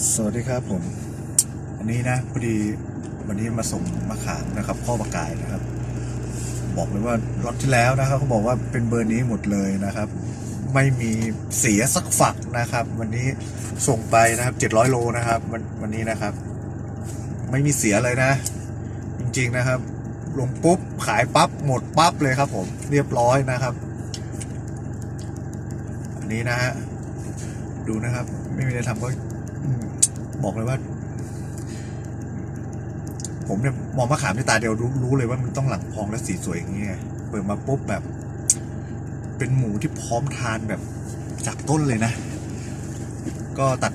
สวัสดีครับผมอันนี้นะพอดีวันนี้มาส่งมะขามนะครับข้อประกายนะครับ บอกเลยว่ารถที่แล้วนะครับเขาบอกว่าเป็นเบอร์นี้หมดเลยนะครับ ไม่มีเสียสักฝักนะครับ วันนี้ส่งไปนะครับ700โลนะครับวันวันนี้นะครับ ไม่มีเสียเลยนะ จริงๆนะครับ ลงปุ๊บขายปั๊บหมดปั๊บเลยครับ ผมเรียบร้อยนะครับอันนี้นะฮะดูนะครับ ไม่มีอะไรทำก็ บอกเลยว่า ผมเนี่ยมองมะขามด้วยตาเดียวรู้รู้เลยว่ามันต้องหลังพองและสีสวยอย่างนี้ไงเปิดมาปุ๊บแบบ เป็นหมูที่พร้อมทานแบบจากต้นเลยนะ ก็ตัด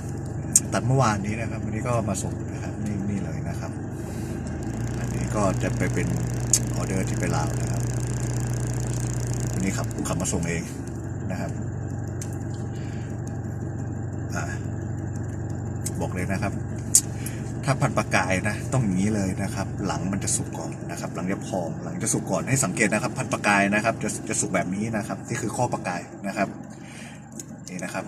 ตัดเมื่อวานนี้นะครับ วันนี้ก็มาส่งนะครับนี่นี่เลยนะครับ อันนี้ก็จะไปเป็นออเดอร์ที่ไปลาวนะครับ วันนี้ขับขับมาส่งเองนะครับ อ่า บอกเลยนะครับ ถ้าพันปลากายนะ ต้องอย่างนี้เลยนะครับ หลังมันจะสุกก่อนนะครับ หลังจะพองหลังจะสุกก่อนให้สังเกตนะครับ พันปลากายนะครับ จะจะสุกแบบนี้นะครับนี่คือข้อปลากายนะครับนี่นะครับ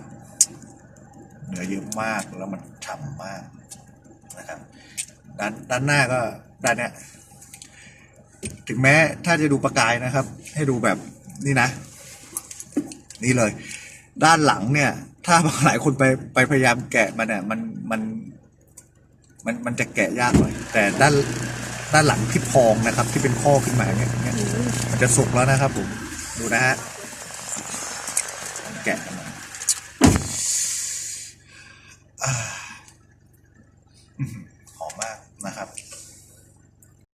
เนื้อเยอะมากแล้วมันฉ่ำมากนะครับ ด้านด้านหน้าก็ด้านเนี้ยถึงแม้ถ้าจะดูปลากายนะครับ ให้ดูแบบนี่นะ นี่เลย ด้านหลังเนี่ย ถ้าหลายคนไปไปพยายามแกะมันเนี่ยมัน มันมันมันจะแกะยากหน่อยแต่ด้านด้านหลังที่พองนะครับ ที่เป็นข้อขึ้นมาเนี้ยมันจะสุกแล้วนะครับผมดูนะฮะแกะกันหน่หอมมากนะครับ